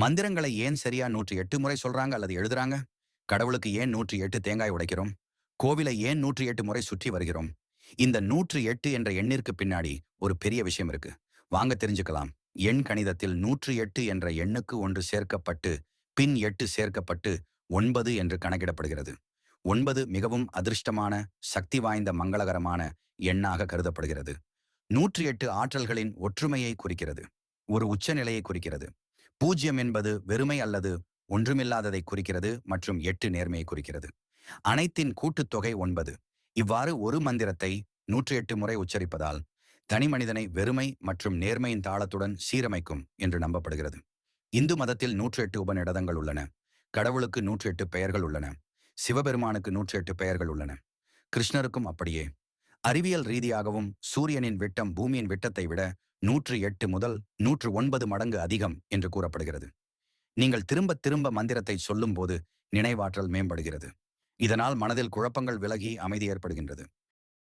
மந்திரங்களை ஏன் சரியா நூற்றி எட்டு முறை சொல்றாங்க அல்லது எழுதுறாங்க? கடவுளுக்கு ஏன் நூற்றி எட்டு தேங்காய் உடைக்கிறோம்? கோவிலை ஏன் நூற்றி எட்டு முறை சுற்றி வருகிறோம்? இந்த நூற்றி எட்டு என்ற எண்ணிற்கு பின்னாடி ஒரு பெரிய விஷயம் இருக்கு. வாங்க தெரிஞ்சுக்கலாம். எண் கணிதத்தில் நூற்றி எட்டு என்ற எண்ணுக்கு ஒன்று சேர்க்கப்பட்டு பின் எட்டு சேர்க்கப்பட்டு ஒன்பது என்று கணக்கிடப்படுகிறது. ஒன்பது மிகவும் அதிர்ஷ்டமான சக்தி வாய்ந்த மங்களகரமான எண்ணாக கருதப்படுகிறது. நூற்றி எட்டு ஆற்றல்களின் ஒற்றுமையை குறிக்கிறது. ஒரு உச்சநிலையை குறிக்கிறது. பூஜ்யம் என்பது வெறுமை அல்லது ஒன்றுமில்லாததை குறிக்கிறது மற்றும் எட்டு நேர்மையை குறிக்கிறது. அனைத்தின் கூட்டுத்தொகை ஒன்பது. இவ்வாறு ஒரு மந்திரத்தை நூற்றி எட்டு முறை உச்சரிப்பதால் தனி மனிதனை வெறுமை மற்றும் நேர்மையின் தாளத்துடன் சீரமைக்கும் என்று நம்பப்படுகிறது. இந்து மதத்தில் நூற்றி எட்டு உபநிடதங்கள் உள்ளன. கடவுளுக்கு நூற்றி எட்டு பெயர்கள் உள்ளன. சிவபெருமானுக்கு நூற்றி எட்டு பெயர்கள் உள்ளன. கிருஷ்ணருக்கும் அப்படியே. அறிவியல் ரீதியாகவும் சூரியனின் விட்டம் பூமியின் விட்டத்தை விட நூற்று எட்டு முதல் நூற்று ஒன்பது மடங்கு அதிகம் என்று கூறப்படுகிறது. நீங்கள் திரும்ப திரும்ப மந்திரத்தை சொல்லும்போது நினைவாற்றல் மேம்படுகிறது. இதனால் மனதில் குழப்பங்கள் விலகி அமைதி ஏற்படுகின்றது.